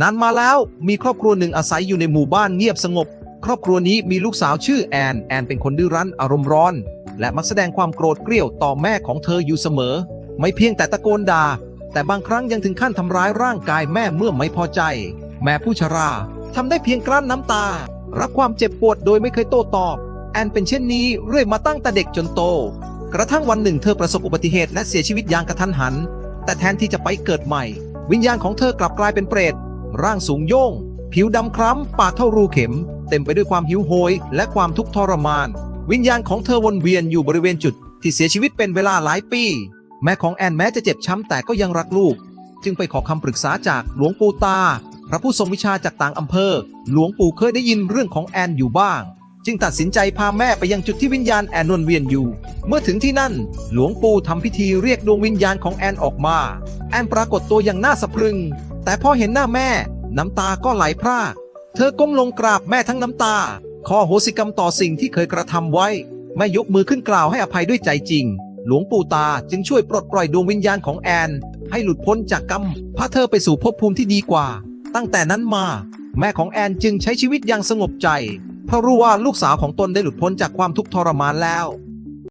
นานมาแล้วมีครอบครัวหนึ่งอาศัยอยู่ในหมู่บ้านเงียบสงบ ครอบครัวนี้มีลูกสาวชื่อแอน แอนเป็นคนดื้อรั้นอารมณ์ร้อน และมักแสดงความโกรธเกรี้ยวต่อแม่ของเธออยู่เสมอ ไม่เพียงแต่ตะโกนด่าแต่บางครั้งยังถึงขั้นทำร้ายร่างกายแม่เมื่อไม่พอใจ แม่ผู้ชราทำได้เพียงกลั้นน้ำตา รับความเจ็บปวดโดยไม่เคยโต้ตอบ แอนเป็นเช่นนี้เรื่อยมาตั้งแต่เด็กจนโต กระทั่งวันหนึ่งเธอประสบอุบัติเหตุและเสียชีวิตอย่างกระทันหัน แต่แทนที่จะไปเกิดใหม่ วิญญาณของเธอกลับกลายเป็นเปรต ร่างสูงโย่ง ผิวดำคล้ำ ปากเท่ารูเข็ม เต็มไปด้วยความหิวโหย และความทุกข์ทรมาน วิญญาณของเธอวนเวียนอยู่บริเวณจุด ที่เสียชีวิตเป็นเวลาหลายปี แม่ของแอนแม้จะเจ็บช้ำแต่ก็ยังรักลูก จึงไปขอคำปรึกษาจากหลวงปู่ตา พระผู้ทรงวิชาจากต่างอำเภอ หลวงปู่เคยได้ยินเรื่องของแอนอยู่บ้าง จึงตัดสินใจพาแม่ไปยังจุดที่วิญญาณแอนวนเวียนอยู่ เมื่อถึงที่นั่น หลวงปู่ทำพิธีเรียกดวงวิญญาณของแอนออกมา แอนปรากฏตัวอย่างน่าสะพรึง แต่พอเห็นหน้าแม่ น้ำตาก็ไหลพราก เธอก้มลงกราบแม่ทั้งน้ำตา ขอโหสิกรรมต่อสิ่งที่เคยกระทำไว้ แม่ยกมือขึ้นกล่าวให้อภัยด้วยใจจริง หลวงปู่ตาจึงช่วยปลดปล่อยดวงวิญญาณของแอน ให้หลุดพ้นจากกรรมพาเธอไปสู่ภพภูมิที่ดีกว่า ตั้งแต่นั้นมา แม่ของแอนจึงใช้ชีวิตอย่างสงบใจเพราะรู้ว่าลูกสาวของตนได้หลุดพ้นจากความทุกข์ทรมานแล้ว